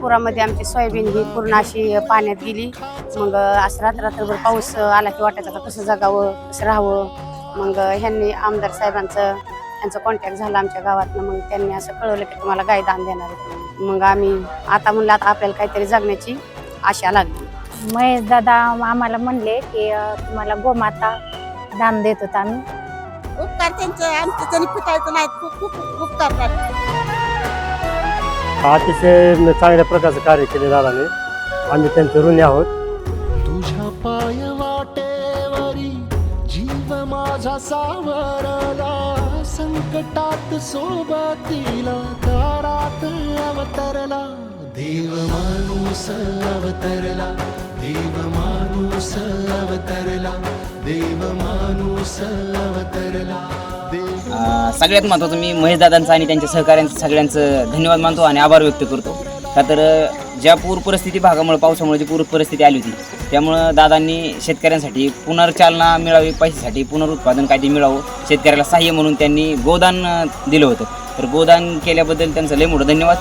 पुरामध्ये आमची सोयाबीन ही पूर्ण अशी पाण्यात गेली. मग असं रात्र रात्रभर पाऊस आला की वाटायचं का कसं जगावं कसं राहावं. मग ह्यांनी आमदार साहेबांचं यांचं कॉन्टॅक्ट झाला आमच्या गावातनं. मग त्यांनी असं कळवलं की तुम्हाला गाय दान देणार आहे. मग आम्ही आता म्हणलं आता आपल्याला काहीतरी जगण्याची आशा लागली. महेश दादा आम्हाला म्हणले की तुम्हाला गोमाता दान देत होता आम्ही. उपकार त्यांचे आमचं त्यांनी पिटायचं नाही खूप खूप उपकार अतिशय चांगल्या प्रकारचं कार्य केले दादाने. आम्ही त्यांचे ऋणी आहोत. तुझ्या पाय वाटेवरी जीव माझा सावरला संकटात सोबतीला दारात अवतरला. देव माणूस अवतरला देव माणूस अवतरला देव माणूस अवतरला. सगळ्यात महत्त्वाचं मी महेशदादांचं आणि त्यांच्या सहकाऱ्यांचं सगळ्यांचं धन्यवाद मानतो आणि आभार व्यक्त करतो. का तर ज्या पूर परिस्थिती भागामुळे पावसामुळे जी पूर परिस्थिती आली होती त्यामुळं दादांनी शेतकऱ्यांसाठी पुनर्चालना मिळावी पैशासाठी पुनरुत्पादन कायदे मिळावं शेतकऱ्याला सहाय्य म्हणून त्यांनी गोदान दिलं होतं. तर गोदान केल्याबद्दल त्यांचं लय मोठं धन्यवाद.